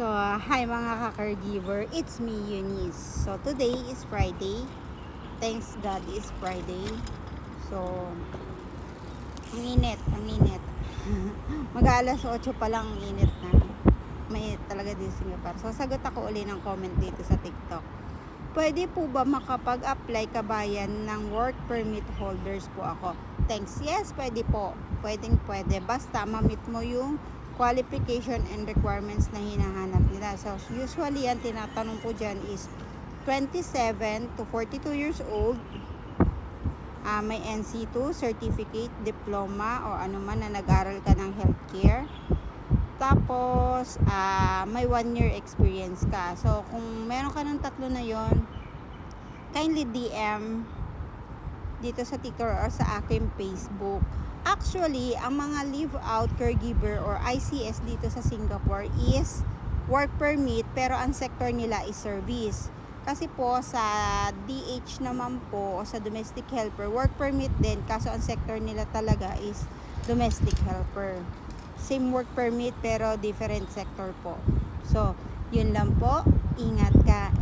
So, hi mga ka-caregiver. It's me, Eunice. So, today is Friday. Thanks God is Friday. So, ang init, ang init. Mag-aalas 8 pa lang ang init na. May talaga din Singapore. So, sagot ako uli ng comment dito sa TikTok. Pwede po ba makapag-apply kabayan ng work permit holders po ako? Thanks. Yes, pwede po. Pwedeng pwede. Basta mamit mo yung qualification and requirements na hinahanap nila. So, usually, ang tinatanong ko dyan is 27 to 42 years old, ah, may NC2, certificate, diploma, o ano man na nag-aral ka ng healthcare. Tapos, ah, may one year experience ka. So, kung meron ka ng tatlo na yon kindly DM dito sa TikTok or sa aking Facebook. Actually, ang mga live out caregiver or ICS dito sa Singapore is work permit pero ang sector nila is service. Kasi po sa DH naman po o sa domestic helper, work permit din kaso ang sector nila talaga is domestic helper. Same work permit pero different sector po. So, yun lang po. Ingat ka.